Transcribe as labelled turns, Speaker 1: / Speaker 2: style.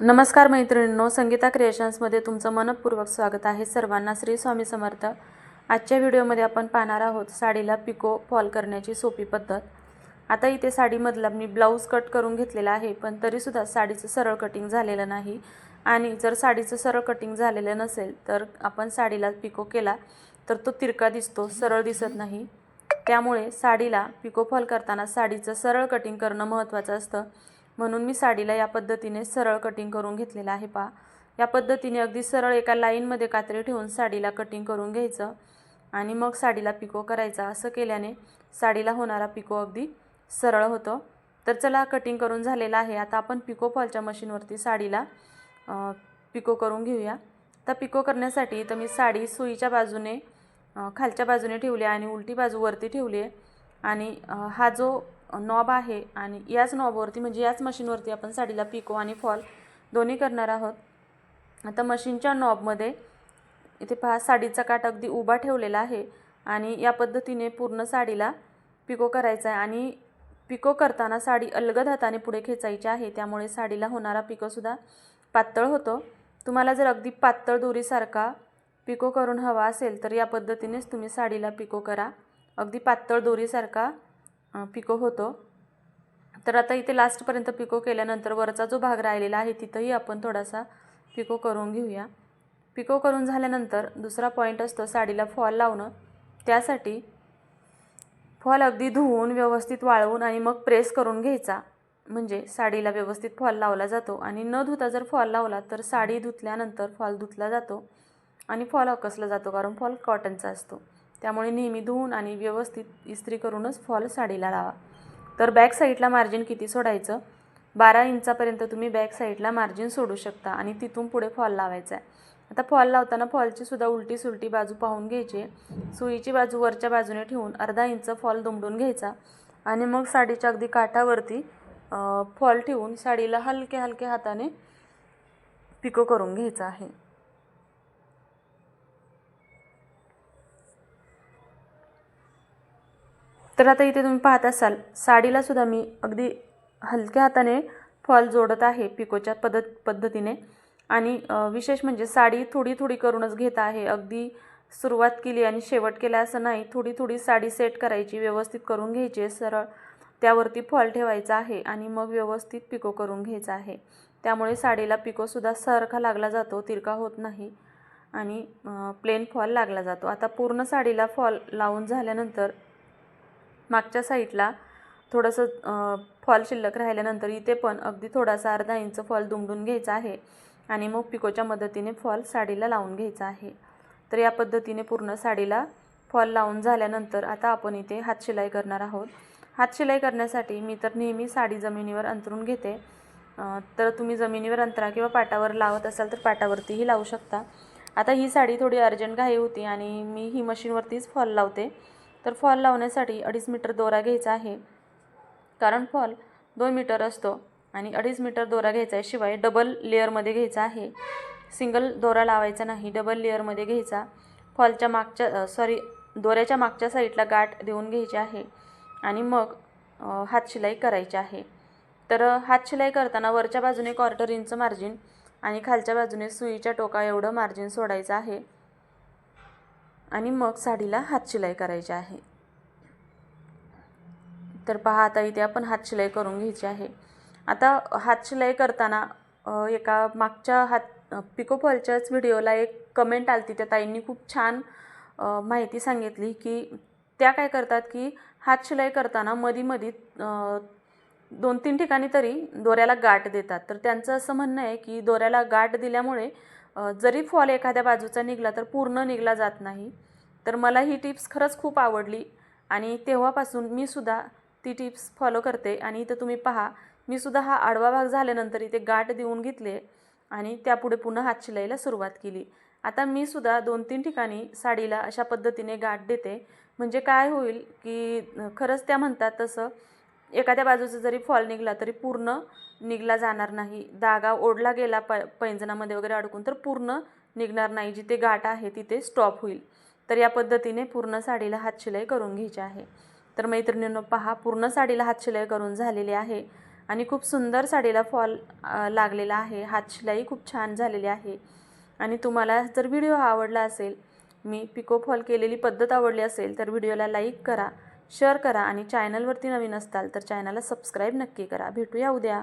Speaker 1: नमस्कार मैत्रिणींनो संगीता क्रिएशन्समध्ये तुमचं मनपूर्वक स्वागत आहे सर्वांना. श्री स्वामी समर्थ. आजच्या व्हिडिओमध्ये आपण पाहणार आहोत साडीला पिको फॉल करण्याची सोपी पद्धत. आता इथे साडीमधला मी ब्लाऊज कट करून घेतलेला आहे पण तरीसुद्धा साडीचं सरळ कटिंग झालेलं नाही. आणि जर साडीचं सरळ कटिंग झालेलं नसेल तर आपण साडीला पिको केला तर तो तिरका दिसतो सरळ दिसत नाही. त्यामुळे साडीला पिको फॉल करताना साडीचं सरळ कटिंग करणं महत्त्वाचं असतं. म्हणून मी साडीला या पद्धतीने सरळ कटिंग करून घेतलेलं आहे पहा. या पद्धतीने अगदी सरळ एका लाईनमध्ये कात्री ठेवून साडीला कटिंग करून घ्यायचं आणि मग साडीला पिको करायचा. असं केल्याने साडीला होणारा पिको अगदी सरळ होतं. तर चला कटिंग करून झालेला आहे. आता आपण पिको फॉलच्या मशीनवरती साडीला पिको करून घेऊया. तर पिको करण्यासाठी तर मी साडी सुईच्या बाजूने खालच्या बाजूने ठेवली आहे आणि उलटी बाजू वरती ठेवली आहे. आणि हा जो नॉब आहे आणि याच नॉबवरती म्हणजे याच मशीनवरती आपण साडीला पिको आणि फॉल दोन्ही करणार आहोत. आता मशीनच्या नॉबमध्ये इथे पहा साडीचा काट अगदी उभा ठेवलेला आहे आणि या पद्धतीने पूर्ण साडीला पिको करायचा आहे आणि पिको करताना साडी अलगद हाताने पुढे खेचायची आहे त्यामुळे साडीला होणारा पिकोसुद्धा पातळ होतो. तुम्हाला जर अगदी पातळ दोरीसारखा पिको करून हवा असेल तर या पद्धतीनेच तुम्ही साडीला पिको करा. अगदी पातळ दोरीसारखा पिको होतो. तर आता इथे लास्टपर्यंत पिको केल्यानंतर वरचा जो भाग राहिलेला आहे तिथंही आपण थोडासा पिको करून घेऊया. पिको करून झाल्यानंतर दुसरा पॉईंट असतो साडीला फॉल लावणं. त्यासाठी फॉल अगदी धुवून व्यवस्थित वाळवून आणि मग प्रेस करून घ्यायचा. म्हणजे साडीला व्यवस्थित फॉल लावला जातो आणि न धुता जर फॉल लावला तर साडी धुतल्यानंतर फॉल धुतला जातो आणि फॉल अकसला जातो कारण फॉल कॉटनचा असतो. त्यामुळे नेहमी धुवून आणि व्यवस्थित इस्त्री करूनच फॉल साडीला लावा. तर बॅक साईडला मार्जिन किती सोडायचं? बारा इंचापर्यंत तुम्ही बॅक साईडला मार्जिन सोडू शकता आणि तिथून पुढे फॉल लावायचा आहे. आता फॉल लावताना फॉलची सुद्धा उलटी सुलटी बाजू पाहून घ्यायची सुईची बाजू वरच्या बाजूने ठेवून अर्धा इंच फॉल दुमडून घ्यायचा आणि मग साडीच्या अगदी काठावरती फॉल ठेवून साडीला हलक्या हलक्या हाताने पिको करून घ्यायचा आहे. तर आता इथे तुम्ही पाहत असाल साडीला सुद्धा मी अगदी हलक्या हाताने फॉल जोडत आहे पिकोच्या पद्धत पद्धतीने. आणि विशेष म्हणजे साडी थोडी थोडी करूनच घेत आहे. अगदी सुरुवात केली आणि शेवट केला असं नाही थोडी थोडी साडी सेट करायची व्यवस्थित करून घ्यायची आहे सरळ त्यावरती फॉल ठेवायचा आहे आणि मग व्यवस्थित पिको करून घ्यायचा आहे. त्यामुळे साडीला पिकोसुद्धा सारखा लागला जातो तिरका होत नाही आणि प्लेन फॉल लागला जातो. आता पूर्ण साडीला फॉल लावून झाल्यानंतर मागच्या साईडला थोडंसं फॉल शिल्लक राहिल्यानंतर इथे पण अगदी थोडासा अर्धा इंच फॉल दुमडून घ्यायचा आहे आणि मग पिकोच्या मदतीने फॉल साडीला लावून घ्यायचा आहे. तर या पद्धतीने पूर्ण साडीला फॉल लावून झाल्यानंतर आता आपण इथे हातशिलाई करणार आहोत. हातशिलाई करण्यासाठी मी तर नेहमी साडी जमिनीवर अंतरून घेते. तर तुम्ही जमिनीवर अंतरा किंवा पाटावर लावत असाल तर पाटावरतीही लावू शकता. आता ही साडी थोडी अर्जंट घाई होती आणि मी ही मशीनवरतीच फॉल लावते. तर फॉल लावण्यासाठी अडीच मीटर दोरा घ्यायचा आहे. कारण फॉल दोन मीटर असतो आणि अडीच मीटर दोरा घ्यायचा आहे शिवाय डबल लेअरमध्ये घ्यायचा आहे. सिंगल दोरा लावायचा नाही डबल लेअरमध्ये घ्यायचा. फॉलच्या मागच्या सॉरी दोऱ्याच्या मागच्या साईडला गाठ देऊन घ्यायची आहे आणि मग हातशिलाई करायची आहे. तर हातशिलाई करताना वरच्या बाजूने क्वार्टर इंच मार्जिन आणि खालच्या बाजूने सुईच्या टोका एवढं मार्जिन सोडायचं आहे. आणि मग साडीला हातशिलाई करायची आहे. तर पहा आता इथे आपण हातशिलाई करून घ्यायची आहे. आता हातशिलाई करताना एका मागच्या हात पिको फॉलच्याच व्हिडिओला एक कमेंट आली त्या ताईंनी खूप छान माहिती सांगितली की त्या काय करतात की हातशिलाई करताना मधी मधी दोन तीन ठिकाणी तरी दोऱ्याला गाठ देतात. तर त्यांचं असं म्हणणं आहे की दोऱ्याला गाठ दिल्यामुळे जरी फॉल एखाद्या बाजूचा निघला तर पूर्ण निघला जात नाही. तर मला ही टिप्स खरंच खूप आवडली आणि तेव्हापासून मी सुद्धा ती टिप्स फॉलो करते आणि इथं तुम्ही पहा मी सुद्धा हा आडवा भाग झाल्यानंतर इथे गाठ देऊन घेतले आणि त्यापुढे पुन्हा हातशिलाईला सुरुवात केली. आता मी सुद्धा दोन तीन ठिकाणी साडीला अशा पद्धतीने गाठ देते. म्हणजे काय होईल की खरंच त्या म्हणतात तसं एखाद्या बाजूचा जरी फॉल निघला तरी पूर्ण निघला जाणार नाही. दागा ओढला गेला प पैंजणामध्ये वगैरे अडकून तर पूर्ण निघणार नाही. जिथे गाठ आहे तिथे स्टॉप होईल. तर या पद्धतीने पूर्ण साडीला हातशिलाई करून घ्यायची आहे. तर मैत्रिणींनो पहा पूर्ण साडीला हातशिलाई करून झालेली आहे आणि खूप सुंदर साडीला फॉल लागलेला आहे. हातशिलाई खूप छान झालेली आहे. आणि तुम्हाला जर व्हिडिओ आवडला असेल मी पिको फॉल केलेली पद्धत आवडली असेल तर व्हिडिओला लाईक करा. शेअर करा आणि चॅनलवरती नवीन असताल तर चॅनलला सबस्क्राईब नक्की करा. भेटूया उद्या.